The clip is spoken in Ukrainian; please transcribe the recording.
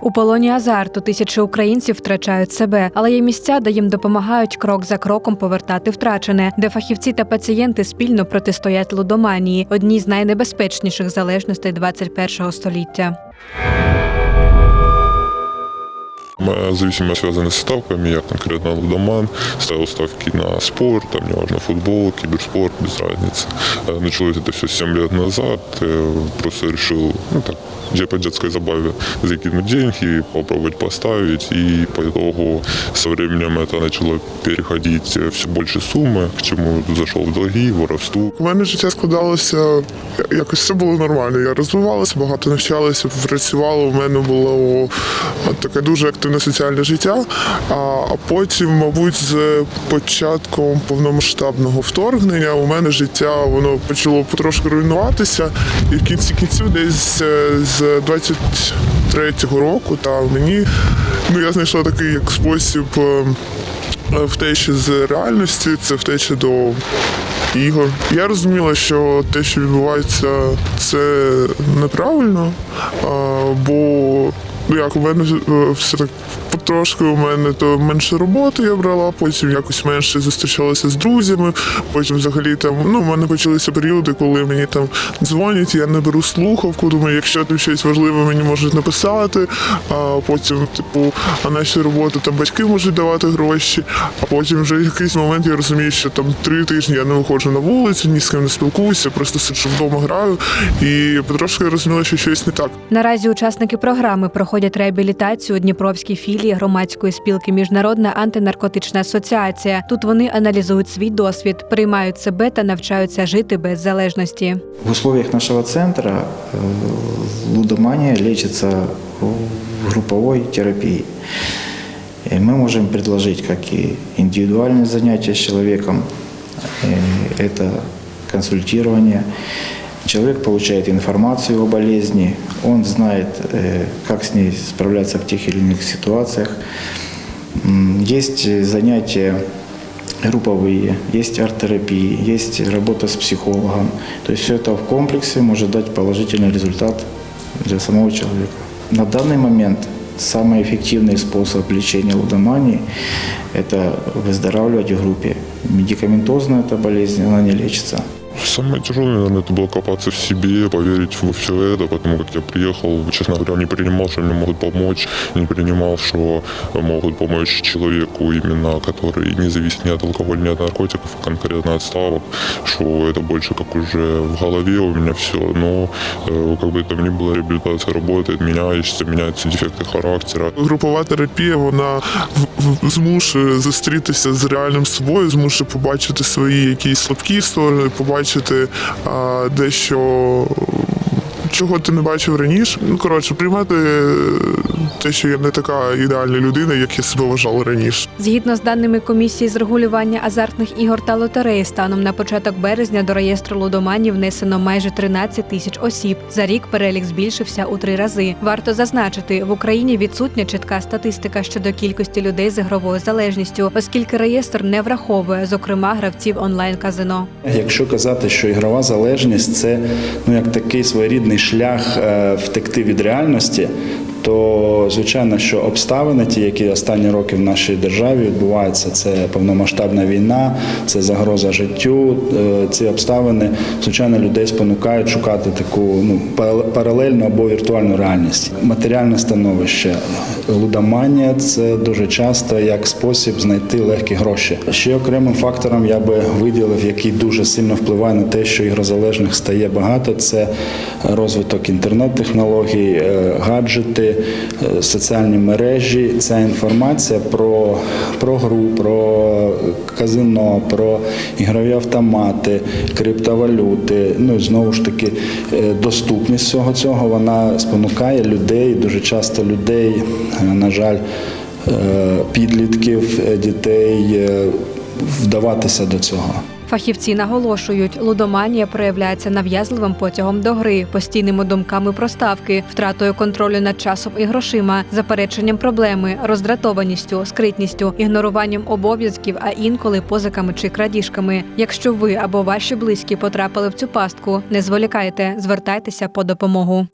У полоні азарту тисячі українців втрачають себе, але є місця, де їм допомагають крок за кроком повертати втрачене, де фахівці та пацієнти спільно протистоять лудоманії, одній з найнебезпечніших залежностей 21 століття Моя зависимость связана с ставками. Я конкретно лудоман. Ставил ставки на спорт, там, неважно, футбол, киберспорт, без разницы. Э, Началось это все 7 лет назад. Э, Просто решил, ну так, где по детской забаве закинуть деньги, попробовать поставить. И по итогу со временем это начало переходить э, все больше суммы, к чему зашел в долги, воровству. У мене життя складалося якось все було нормально. Я розвивалася, багато навчалася, працювала. У мене було от таке дуже активне соціальне життя. А, потім, мабуть, з початком повномасштабного вторгнення у мене життя воно почало потрошки руйнуватися. І в кінці кінців, десь е, з 23-го року, та мені ну я знайшла такий як спосіб. е, Втечі з реальності, це втеча до ігор. Я розуміла, що те, що відбувається, це неправильно, бо як у мене е, все так потрошки у мене то менше роботи я брала, потім якось менше зустрічалася з друзями. Потім взагалі там ну у мене почалися періоди, коли мені там дзвонять, я не беру слухавку. Думаю, якщо там щось важливе, мені можуть написати. А потім, типу, а наші роботи там батьки можуть давати гроші. А потім вже якийсь момент я розумію, що там три тижні я не виходжу на вулицю, ні з ким не спілкуюся, просто сиджу вдома граю. І потрошки я розуміла, що щось не так. Наразі учасники програми проходять реабілітацію у Дніпровській філії громадської спілки Міжнародна антинаркотична асоціація. Тут вони аналізують свій досвід, приймають себе та навчаються жити без залежності. В условиях нашего центра э, лудомания лечится в групповой терапии. И мы можем предложить как и индивидуальные занятия с человеком, э, это консультирование. Человек получает информацию о болезни, он знает, э, как с ней справляться в тех или иных ситуациях. Есть э, занятия групповые, есть арт-терапии, есть работа с психологом. То есть все это в комплексе может дать положительный результат для самого человека. На данный момент самый эффективный способ лечения лудомании – это выздоравливать в группе. Медикаментозно эта болезнь, она не лечится. Самое тяжелое, наверное, это было копаться в себе, поверить во все это, потому как я приехал, честно говоря, не принимал, что мне могут помочь, не принимал, что могут помочь человеку именно, который не зависит ни от алкоголя, ни от наркотиков, а конкретно от ставок, что это больше как уже в голове у меня все, но э, как бы там ни было, реабилитация работает, меняешься, меняются дефекты характера. Групова терапія вона в- в- змушує зустрітися з реальним собою, змушує побачити свої якісь слабкі сторони, побачити а, дещо. Чого ти не бачив раніше? Ну коротше, приймати е, те, що я не така ідеальна людина, як я себе вважав раніше. Згідно з даними комісії з регулювання азартних ігор та лотереї, станом на початок березня до реєстру лудоманів внесено майже 13 тисяч осіб. За рік перелік збільшився у три рази. Варто зазначити, в Україні відсутня чітка статистика щодо кількості людей з ігровою залежністю, оскільки реєстр не враховує, зокрема, гравців онлайн-казино. Якщо казати, що ігрова залежність це ну як такий своєрідний шлях е, втекти від реальності, то звичайно, що обставини, ті, які останні роки в нашій державі відбуваються, це повномасштабна війна, це загроза життю. Е, Ці обставини, звичайно, людей спонукають шукати таку ну паралельну або віртуальну реальність. Матеріальне становище лудоманія це дуже часто як спосіб знайти легкі гроші. Ще окремим фактором я би виділив, який дуже сильно впливає на те, що ігрозалежних стає багато. Це розвиток інтернет-технологій, е, гаджети, е, соціальні мережі. Ця інформація про, про гру, про казино, про ігрові автомати, криптовалюти. Ну і знову ж таки, е, доступність всього цього вона спонукає людей, дуже часто людей, е, на жаль, підлітків, дітей вдаватися до цього. Фахівці наголошують, лудоманія проявляється нав'язливим потягом до гри, постійними думками про ставки, втратою контролю над часом і грошима, запереченням проблеми, роздратованістю, скритністю, ігноруванням обов'язків, а інколи позиками чи крадіжками. Якщо ви або ваші близькі потрапили в цю пастку, не зволікайте, звертайтеся по допомогу.